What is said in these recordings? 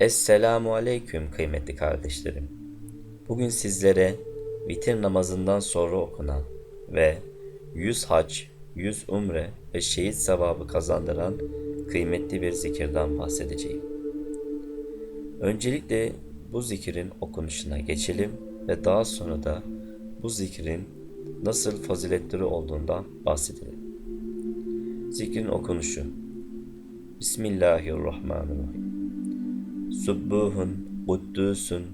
Esselamu Aleyküm kıymetli kardeşlerim. Bugün sizlere vitir namazından sonra okunan ve 100 hac, 100 umre ve şehit sevabı kazandıran kıymetli bir zikirden bahsedeceğim. Öncelikle bu zikirin okunuşuna geçelim ve daha sonra da bu zikrin nasıl faziletleri olduğundan bahsedelim. Zikrin okunuşu Bismillahirrahmanirrahim. Subbuhun, Kuddüsün,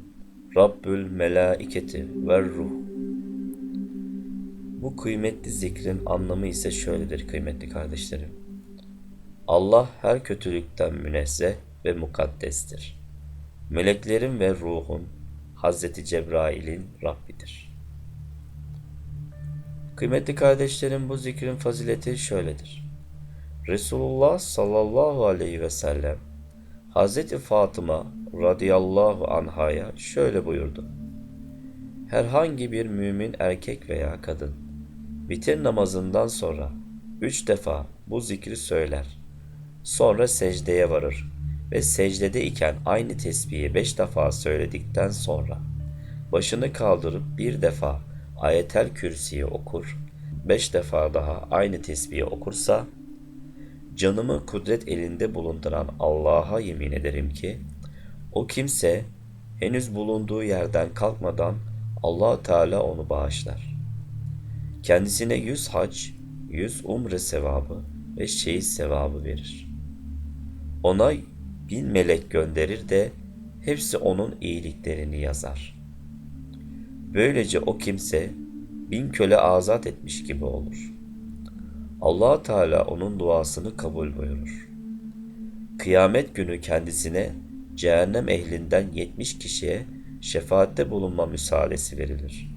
Rabbül Melaiketi ve Ruh. Bu kıymetli zikrin anlamı ise şöyledir kıymetli kardeşlerim. Allah her kötülükten münezzeh ve mukaddestir. Meleklerin ve ruhun Hazreti Cebrail'in Rabbidir. Kıymetli kardeşlerim bu zikrin fazileti şöyledir. Resulullah sallallahu aleyhi ve sellem Hazreti Fatıma radıyallahu anhaya şöyle buyurdu. Herhangi bir mümin erkek veya kadın bitir namazından sonra üç defa bu zikri söyler. Sonra secdeye varır ve secdede iken aynı tesbihi beş defa söyledikten sonra başını kaldırıp bir defa ayetel kürsiyi okur, beş defa daha aynı tesbihi okursa canımı kudret elinde bulunduran Allah'a yemin ederim ki o kimse henüz bulunduğu yerden kalkmadan allah Teala onu bağışlar. Kendisine yüz hac, yüz umre sevabı ve şehit sevabı verir. Ona bin melek gönderir de hepsi onun iyiliklerini yazar. Böylece o kimse bin köle azat etmiş gibi olur.'' Allah Teala onun duasını kabul buyurur. Kıyamet günü kendisine cehennem ehlinden 70 kişiye şefaatte bulunma müsaalesi verilir.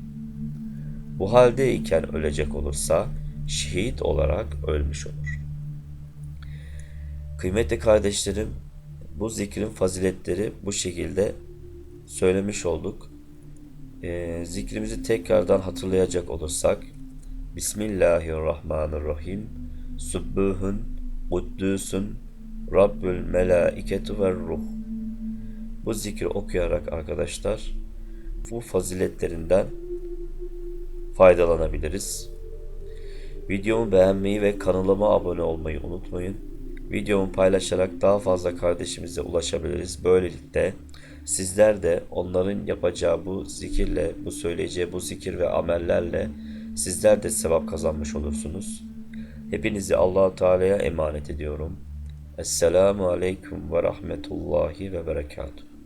Bu haldeyken ölecek olursa şehit olarak ölmüş olur. Kıymetli kardeşlerim, bu zikrin faziletleri bu şekilde söylemiş olduk. E, zikrimizi tekrardan hatırlayacak olursak, Bismillahirrahmanirrahim. Subbuhun, Kuddüsün, Rabbül Melaiketu ve Ruh. Bu zikri okuyarak arkadaşlar bu faziletlerinden faydalanabiliriz. Videomu beğenmeyi ve kanalıma abone olmayı unutmayın. Videomu paylaşarak daha fazla kardeşimize ulaşabiliriz. Böylelikle sizler de onların yapacağı bu zikirle, bu söyleyeceği bu zikir ve amellerle Sizler de sevap kazanmış olursunuz. Hepinizi allah Teala'ya emanet ediyorum. Esselamu Aleyküm ve Rahmetullahi ve Berekatuhu.